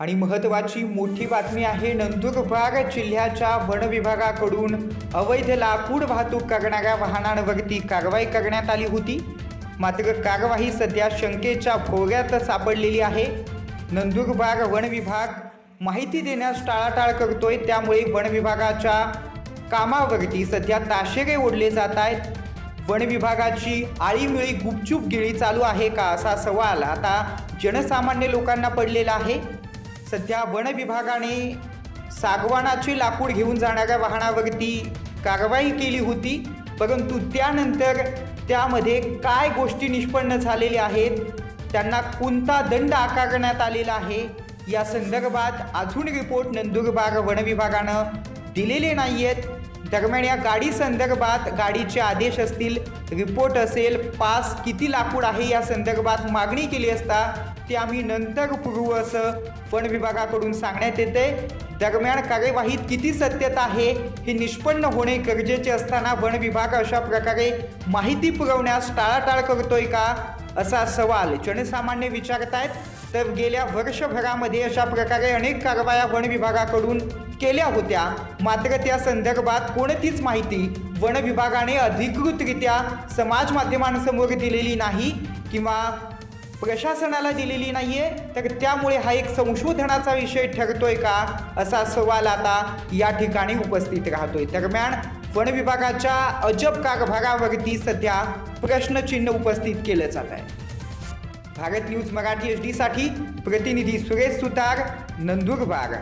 आणि महत्त्वाची मोठी बातमी आहे नंदुरबार जिल्ह्याच्या वन विभागाकडून. अवैध लाकूड वाहतूक करणाऱ्या वाहनांवरती कारवाई करण्यात आली होती. मात्र कारवाई सध्या शंकेच्या भोऱ्यात सापडलेली आहे. नंदुरबार वन विभाग माहिती देण्यास टाळाटाळ करतोय. त्यामुळे वन विभागाच्या कामावरती सध्या ताशेरे ओढले जात आहेत. वन विभागाची आळीमिळी गुपचूप गिळी चालू आहे का असा सवाल आता जनसामान्य लोकांना पडलेला आहे. सध्या वन विभागाने सागवानाची लाकूड घेऊन जाणाऱ्या वाहनावरती कारवाई केली होती परंतु त्यानंतर त्यामध्ये काय गोष्टी निष्पन्न झालेल्या आहेत त्यांना कोणता दंड आकारण्यात आलेला आहे या संदर्भात अजून रिपोर्ट नंदुरबार वनविभागानं दिलेले नाही आहेत दरम्यान या गाडी संदर्भात गाडीचे आदेश असतील रिपोर्ट असेल पास किती लाकूड आहे या संदर्भात मागणी केली असता ते आम्ही नंतर पुरवू असं वन विभागाकडून सांगण्यात येते. दरम्यान कार्यवाहीत किती सत्यता आहे हे निष्पन्न होणे गरजेचे असताना वन विभाग अशा प्रकारे माहिती पुरवण्यास टाळाटाळ करतोय का असा सवाल जनसामान्य विचारतायत. तर गेल्या वर्षभरामध्ये अशा प्रकारे अनेक कारवाया वन विभागाकडून केल्या होत्या. मात्र त्या संदर्भात कोणतीच माहिती वन विभागाने अधिकृतरित्या समाज माध्यमांसमोर दिलेली नाही किंवा प्रशासनाला दिलेली नाहीये. तर त्यामुळे हा एक संशोधनाचा विषय ठरतोय का? असा सवाल आता या ठिकाणी उपस्थित राहतोय. दरम्यान वन विभागाच्या अजब कारभारावरती सध्या प्रश्नचिन्ह उपस्थित केलं जात आहे. भारत न्यूज मराठी एच साठी प्रतिनिधी सुरेश सुतार नंदुरबार.